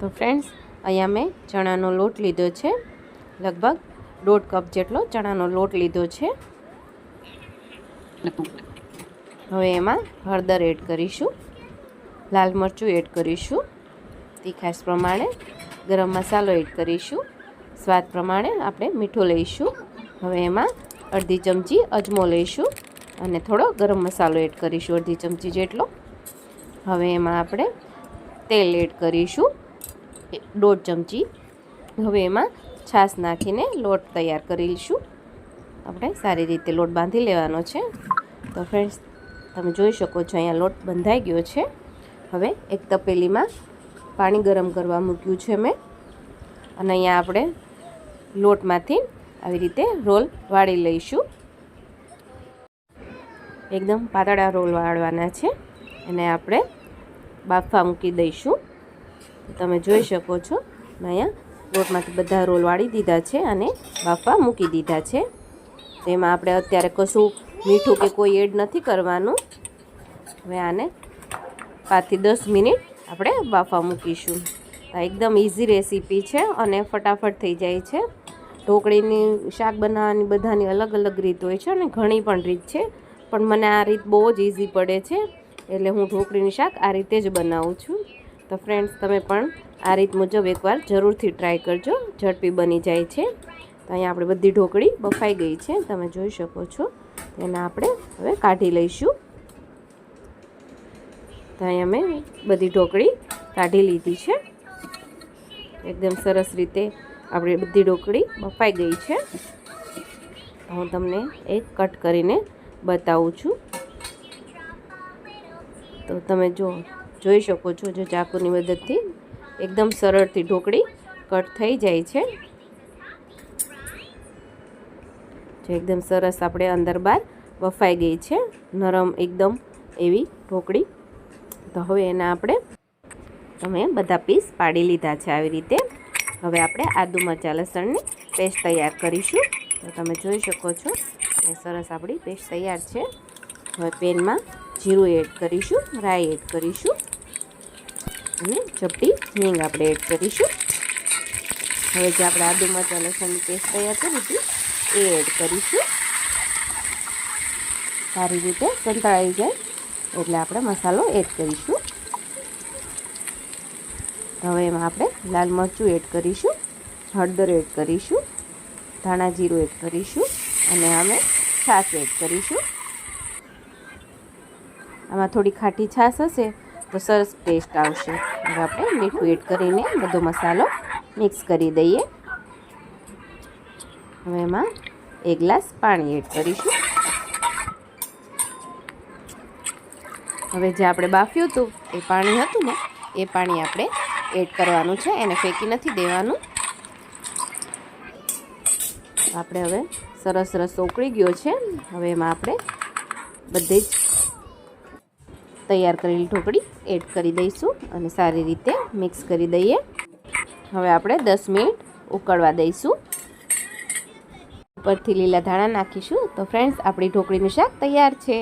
તો ફ્રેન્ડ્સ અહીંયા મેં ચણાનો લોટ લીધો છે. લગભગ દોઢ કપ જેટલો ચણાનો લોટ લીધો છે. હવે એમાં હળદર એડ કરીશું. લાલ મરચું એડ કરીશું. તીખાશ પ્રમાણે ગરમ મસાલો એડ કરીશું. સ્વાદ પ્રમાણે આપણે મીઠું લઈશું. હવે એમાં અડધી ચમચી અજમો લઈશું અને થોડો ગરમ મસાલો એડ કરીશું અડધી ચમચી જેટલો. હવે એમાં આપણે તેલ એડ કરીશું. દોઢ ચમચી. હવે એમાં છાશ નાખીને લોટ તૈયાર કરી લઈશું. આપણે સારી રીતે લોટ બાંધી લેવાનો છે. તો ફ્રેન્ડ્સ તમે જોઈ શકો છો અહીંયા લોટ બંધાઈ ગયો છે. હવે એક તપેલીમાં પાણી ગરમ કરવા મૂક્યું છે મેં. અને અહીંયા આપણે લોટમાંથી આવી રીતે રોલ વાળી લઈશું. એકદમ પાતળા રોલ વાળવાના છે. અને આપણે બાફા મૂકી દઈશું. તમે જોઈ શકો છો. અહીંયા લોટમાંથી બધા રોલ વાળી દીધા છે અને બાફા મૂકી દીધા છે. તેમાં આપણે અત્યારે કશું મીઠું કે કોઈ એડ નથી કરવાનું. હવે આને પાંચથી દસ મિનિટ આપણે બાફા મૂકીશું. આ એકદમ ઇઝી રેસીપી છે અને ફટાફટ થઈ જાય છે. ઢોકળીની શાક બનાવવાની બધાની અલગ અલગ રીત હોય છે અને ઘણી પણ રીત છે. પણ મને આ રીત બહુ જ ઇઝી પડે છે. એટલે હું ઢોકળીની શાક આ રીતે જ બનાવું છું. તો ફ્રેન્ડ્સ તમે પણ આ રીત મુજબ એકવાર જરૂરથી ટ્રાય કરજો. ઝડપી બની જાય છે. તો અહીંયા આપણે બધી ઢોકળી બફાઈ ગઈ છે. તમે જોઈ શકો છો. એને આપણે હવે કાઢી લઈશું. તો અહીંયા મેં બધી ઢોકળી કાઢી લીધી છે. એકદમ સરસ રીતે આપણે બધી ઢોકળી બફાઈ ગઈ છે. હું તમને એક કટ કરીને બતાવું છું. તો તમે જો જોઈ શકો છો જો ચાકુની મદદથી. એકદમ સરળથી ઢોકળી કટ થઈ જાય છે. જે એકદમ સરસ આપણે અંદર બહાર બફાઈ ગઈ છે. નરમ એકદમ એવી ઢોકળી. તો હવે એના આપણે તમે બધા પીસ પાડી લીધા છે આવી રીતે. હવે આપણે આદુ મરચા લસણની પેસ્ટ તૈયાર કરીશું. તો તમે જોઈ શકો છો એ સરસ આપણી પેસ્ટ તૈયાર છે. હવે પેનમાં જીરું એડ કરીશું, રાઈ એડ કરીશું. અને ચપટી, હિંગ આપણે એડ કરીશું. હવે જે આપણે આદુ મરચાં લસણની પેસ્ટ તૈયાર કરી હતી, એ એડ કરીશું. સારી રીતે સંતળાઈ જાય, એટલે આપણે મસાલો એડ કરીશું. હવે એમાં આપણે લાલ મરચું એડ કરીશું, હળદર એડ કરીશું, ધાણા જીરું એડ કરીશું, અને અમે છાશ એડ કરીશું. આમાં થોડી ખાટી છાશ હશે સરસ ટેસ્ટ આવશે. હવે આપણે મીઠું એડ કરીને બધો મસાલો મિક્સ કરી દઈએ. હવે એમાં એક ગ્લાસ પાણી એડ કરીશું. હવે જે આપણે બાફ્યું હતું, એ પાણી હતું ને, એ પાણી આપણે એડ કરવાનું છે. એને ફેંકી નથી દેવાનું. આપણે હવે સરસ રસ ઉકળી ગયો છે. હવે એમાં આપણે બધે જ તૈયાર કરેલી ઢોકળી એડ કરી દઈશું અને સારી રીતે મિક્સ કરી દઈએ. હવે આપણે દસ મિનિટ ઉકળવા દઈશું. ઉપરથી લીલા ધાણા નાખીશું. તો ફ્રેન્ડ્સ આપણી ઢોકળીનું શાક તૈયાર છે.